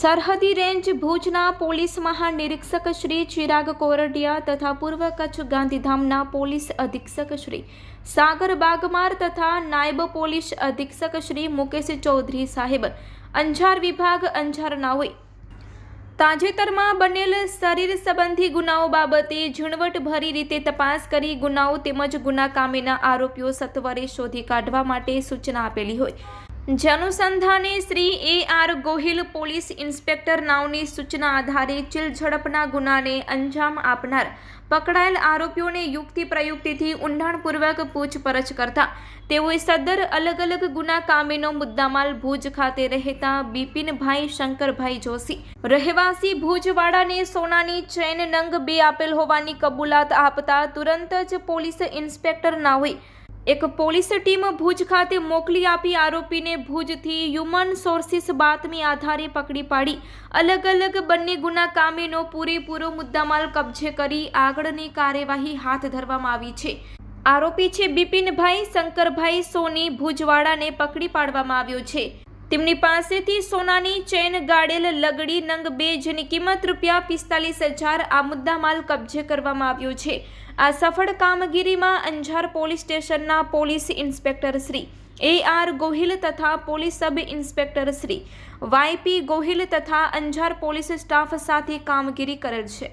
સરહદી રેન્જ ભુજના પોલીસ મહાનિરીક્ષક શ્રી ચિરાગ કોરડિયા તથા પૂર્વ કચ્છ ગાંધીધામના પોલીસ અધિક્ષક શ્રી સાગર બાગમાર તથા નાયબ પોલીસ અધિક્ષક શ્રી મુકેશ ચૌધરી સાહેબ, અંજાર વિભાગ અંજારના હોય તાજેતરમાં બનેલ શરીર સંબંધી ગુનાઓ બાબતે ઝીણવટભરી રીતે તપાસ કરી ગુનાઓ તેમજ ગુના કામેના આરોપીઓ સત્વરે શોધી કાઢવા માટે સૂચના આપેલી હોય. જે અનુસંધાને Shri A R Gohil police inspector નાવની સૂચના આધારે ચીલ ઝડપના ગુનાને અંજામ આપનાર પકડાયેલ આરોપીઓને યુક્તિ પ્રયુક્તિથી ઊંડાણપૂર્વક પૂછપરછ કરતા તેઓએ સદર અલગ અલગ ગુના કામેનો મુદ્દામાલ ભુજ ખાતે રહેતા બિપિનભાઈ શંકરભાઈ જોશી. રહેવાસી ભુજવાડાને સોનાની ચેન નંગ બે આપેલ હોવાની કબૂલાત આપતા તુરંત જ પોલીસ ઇન્સ્પેક્ટર નાઓએ એક પોલીસ ટીમ ભુજ ખાતે મોકલી આપી આરોપીને ભુજથી હ્યુમન સોર્સિસ બાતમી આધારે પકડી પાડી. અલગ અલગ બંને ગુના કામીનો પૂરેપૂરો મુદ્દામાલ કબજે કરી આગળની કાર્યવાહી હાથ ધરવામાં આવી છે. આરોપી છે બિપિનભાઈ, શંકરભાઈ સોની ભુજવાડાને પકડી પાડવામાં આવ્યો છે. તેમની પાસેથી સોનાની ચેન, ગાડેલ, લગડી, નંગ બે જેની કિંમત રૂપિયા પિસ્તાલીસ હજાર આ મુદ્દામાલ કબજે કરવામાં આવ્યો છે. આ સફળ કામગીરીમાં અંજાર પોલીસ સ્ટેશનના police inspector Shri A R Gohil તથા police sub inspector Shri Y P Gohil તથા અંજાર પોલીસ સ્ટાફ સાથે કામગીરી કરેલ છે.